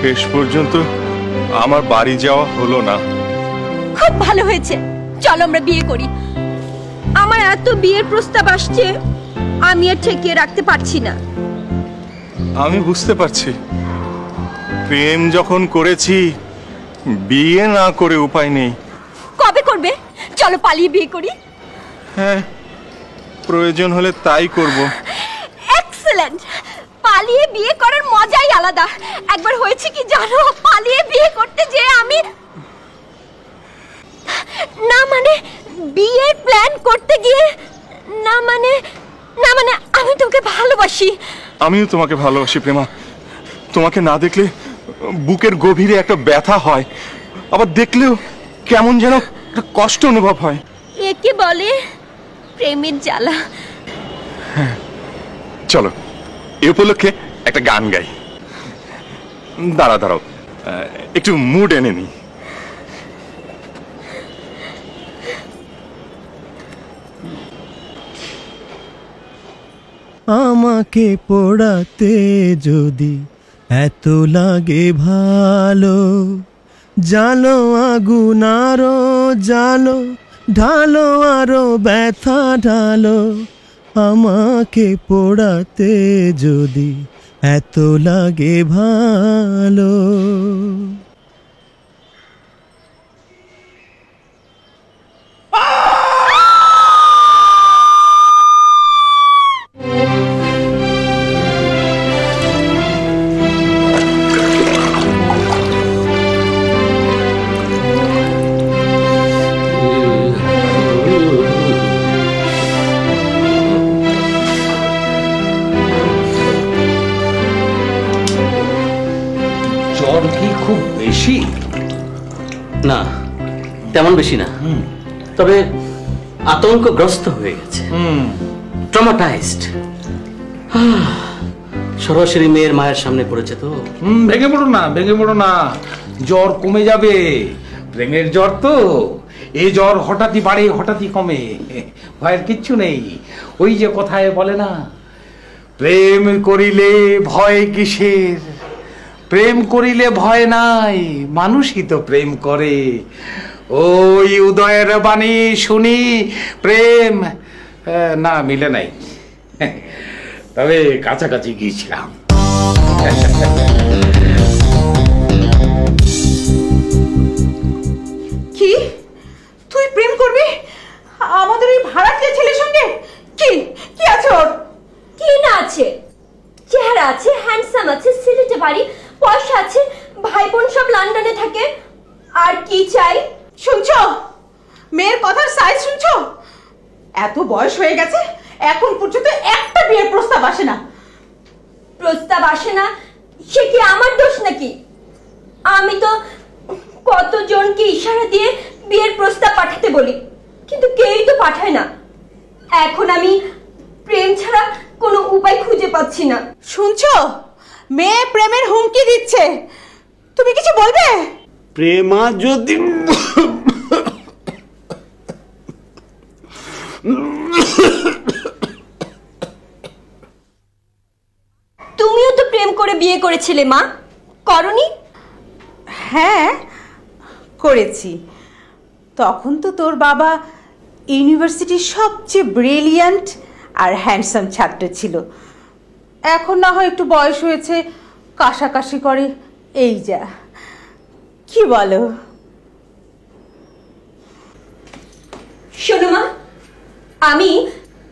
শেষ পর্যন্ত আমার বাড়ি যাওয়া হলো না। খুব ভালো হয়েছে। চলো আমরা বিয়ে করি। আমার এত বিয়ের প্রস্তাব আসছে আমি আর ঠেকিয়ে রাখতে পারছি না। আমি বুঝতে পারছি। প্রেম যখন করেছি বিয়ে না করে উপায় নেই। কবে করবে? চলো পালিয়ে বিয়ে করি। হ্যাঁ প্রয়োজন হলে তাই করব। পালিয়ে বিয়ে করার মজাই আলাদা। একবার হয়েছে কি জানো? পালিয়ে বিয়ে করতে যে আমি না মানে বিয়ের প্ল্যান করতে গিয়ে না মানে না মানে আমি তোকে ভালোবাসি। আমিও তোমাকে ভালোবাসি প্রেমা। তোমাকে না দেখলে বুকের গভীরে একটা ব্যথা হয়। আবার দেখলেও কেমন যেন একটা কষ্ট অনুভব হয়। একে বলে? প্রেমের জ্বালা। হ্যাঁ চলো। এ উপলক্ষে একটা গান গাই। দাঁড়া দাঁড়াও। একটু মুড এনে নি। আমাকে পোড়াতে যদি এত লাগে ভালো, জালো আগুন আরও জালো, ঢালো আরও ব্যথা ঢালো। আমাকে পোড়াতে যদি এত লাগে ভালো। জ্বর কি খুব বেশি? না তেমন বেশি না। তবে আতঙ্কগ্রস্ত হয়ে গেছে। ট্রমাটাইজড সরাসরি মেয়ের মায়ের সামনে পড়েছে তো। ভেঙে পড়ো না ভেঙে পড়ো না। জ্বর কমে যাবে। প্রেমের জ্বর তো। এ জ্বর হঠাৎই বাড়ে হঠাৎই কমে। ভয়ের কিচ্ছু নেই। ওই যে কথায় বলে না প্রেম করিলে ভয় কিসের? প্রেম করিলে ভয় নাই মানুষই তো প্রেম করে। ওই উদয়ের বাণী শুনি প্রেম না মিলে নাই। তবে কাছাকাছি গিয়েছিলাম। কি? তুই প্রেম করবি? আমাদের এই ভাড়াটিয়া ছেলের সঙ্গে? কি? কি আছে ওর? কি না আছে? চেহারা আছে হ্যান্ডসাম আছে সিলেটে বাড়ি পয়সা আছে ভাই বোন সব লন্ডনে থাকে। আর কি চাই? শুনছো? মেয়ের কথার সাইজ শুনছো? এত বয়স হয়ে গেছে, এখন পর্যন্ত একটা বিয়ের প্রস্তাব আসে না। প্রস্তাব আসে না? সে কি আমার দোষ নাকি? আমি তো কতজনকে ইশারা দিয়ে বিয়ের প্রস্তাব পাঠাতে বলি, কিন্তু কেউই তো পাঠায় না। এখন আমি প্রেম ছাড়া কোনো উপায় খুঁজে পাচ্ছি না। শুনছো? মেয়ে প্রেমের হুমকি দিচ্ছে। তুমি কিছু বলবে? প্রেমা যদি তুমিও তো প্রেম করে বিয়ে করেছিলে মা। করনি? হ্যাঁ করেছি। তখন তো তোর বাবা ইউনিভার্সিটির সবচেয়ে ব্রিলিয়ান্ট আর হ্যান্ডসাম ছাত্র ছিল। এখন না হয় একটু বয়স হয়েছে, কাশাকাশি করে। এই যা। কি বলো? শোনো মা, আমি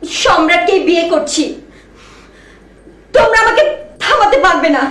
সম্রাটকে বিয়ে করছি। তোমরা আমাকে থামাতে পারবে না।